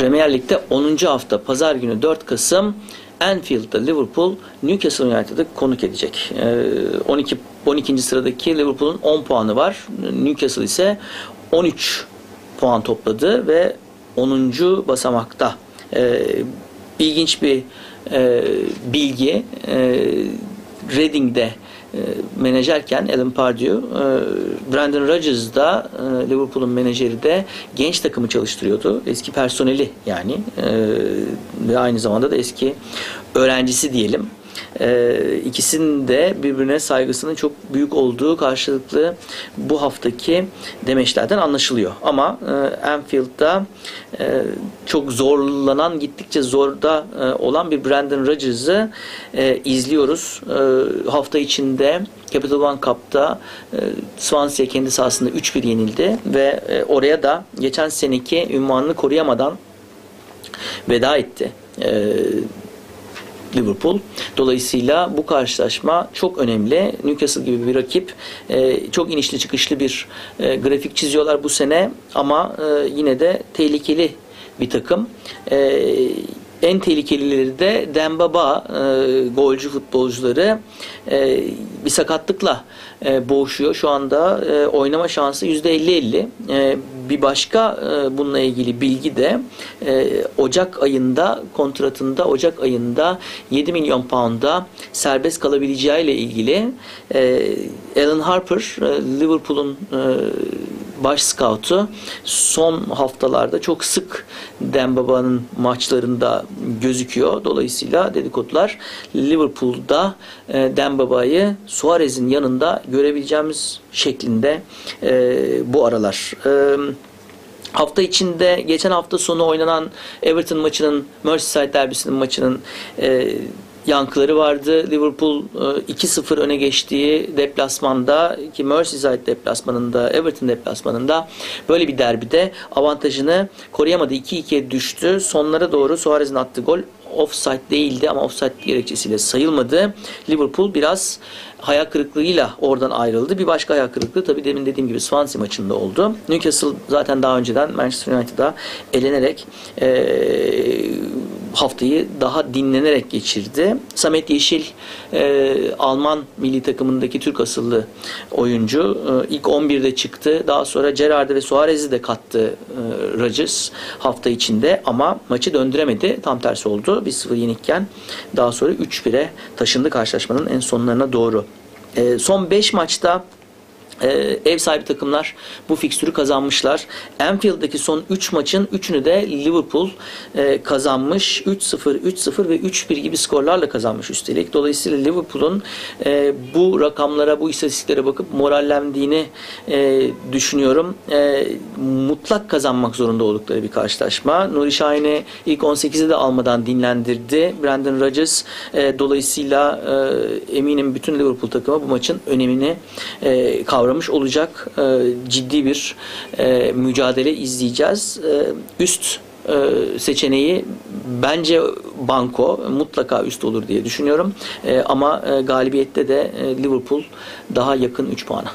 Premier Lig'de 10. hafta pazar günü 4 Kasım Anfield'da Liverpool Newcastle United'ı konuk edecek. Ee, 12 12. sıradaki Liverpool'un 10 puanı var. Newcastle ise 13 puan topladı ve 10. basamakta. Ee, ilginç bir e, bilgi. E, Reading'de menajerken Alan Pardew, e, Brandon Rodgers da e, Liverpool'un menajeri de genç takımı çalıştırıyordu. Eski personeli yani e, ve aynı zamanda da eski öğrencisi diyelim. E, ikisinin de birbirine saygısının çok büyük olduğu karşılıklı bu haftaki demeçlerden anlaşılıyor. Ama e, Anfield'da e, çok zorlanan, gittikçe zorda e, olan bir Brandon Rodgers'ı e, izliyoruz. E, hafta içinde Capital One Cup'ta e, Swansea kendi sahasında 3-1 yenildi ve e, oraya da geçen seneki ünvanını koruyamadan veda etti. E, Liverpool. Dolayısıyla bu karşılaşma çok önemli. Newcastle gibi bir rakip e, çok inişli çıkışlı bir e, grafik çiziyorlar bu sene ama e, yine de tehlikeli bir takım. En tehlikelileri de Dembaba golcü futbolcuları bir sakatlıkla e, boğuşuyor. Şu anda oynama şansı %50-50. E, bir başka e, bununla ilgili bilgi de e, Ocak ayında kontratında Ocak ayında 7 milyon pound'a serbest kalabileceği ile ilgili e, Alan Harper e, Liverpool'un baş scoutu son haftalarda çok sık Dembaba'nın maçlarında gözüküyor. Dolayısıyla dedikodular Liverpool'da e, Dembaba'yı Suarez'in yanında görebileceğimiz şeklinde e, bu aralar. E, Hafta içinde geçen hafta sonu oynanan Everton maçının Merseyside derbisinin maçının e, yankıları vardı. Liverpool e, 2-0 öne geçtiği deplasmanda ki Merseyside deplasmanında, Everton deplasmanında böyle bir derbide avantajını koruyamadı. 2-2'ye düştü. Sonlara doğru Suarez'in attığı gol offside değildi ama offside gerekçesiyle sayılmadı. Liverpool biraz hayal kırıklığıyla oradan ayrıldı. Bir başka hayal kırıklığı tabii demin dediğim gibi Swansea maçında oldu. Newcastle zaten daha önceden Manchester United'a elenerek ee, haftayı daha dinlenerek geçirdi. Samet Yeşil e, Alman milli takımındaki Türk asıllı oyuncu. E, ilk 11'de çıktı. Daha sonra Gerrard'ı ve Suarez'i de kattı e, Rodgers hafta içinde ama maçı döndüremedi. Tam tersi oldu. 1-0 yenikken daha sonra 3-1'e taşındı karşılaşmanın en sonlarına doğru. E, son 5 maçta ee, ev sahibi takımlar bu fikstürü kazanmışlar. Anfield'daki son 3 maçın 3'ünü de Liverpool e, kazanmış. 3-0, 3-0 ve 3-1 gibi skorlarla kazanmış üstelik. Dolayısıyla Liverpool'un e, bu rakamlara, bu istatistiklere bakıp morallendiğini e, düşünüyorum. E, mutlak kazanmak zorunda oldukları bir karşılaşma. Nuri Şahin'i ilk 18'de de almadan dinlendirdi. Brandon Rodgers e, dolayısıyla e, eminim bütün Liverpool takımı bu maçın önemini e, kavramıştır kavramış olacak e, ciddi bir e, mücadele izleyeceğiz. E, üst e, seçeneği bence banko mutlaka üst olur diye düşünüyorum. E, ama e, galibiyette de e, Liverpool daha yakın 3 puana.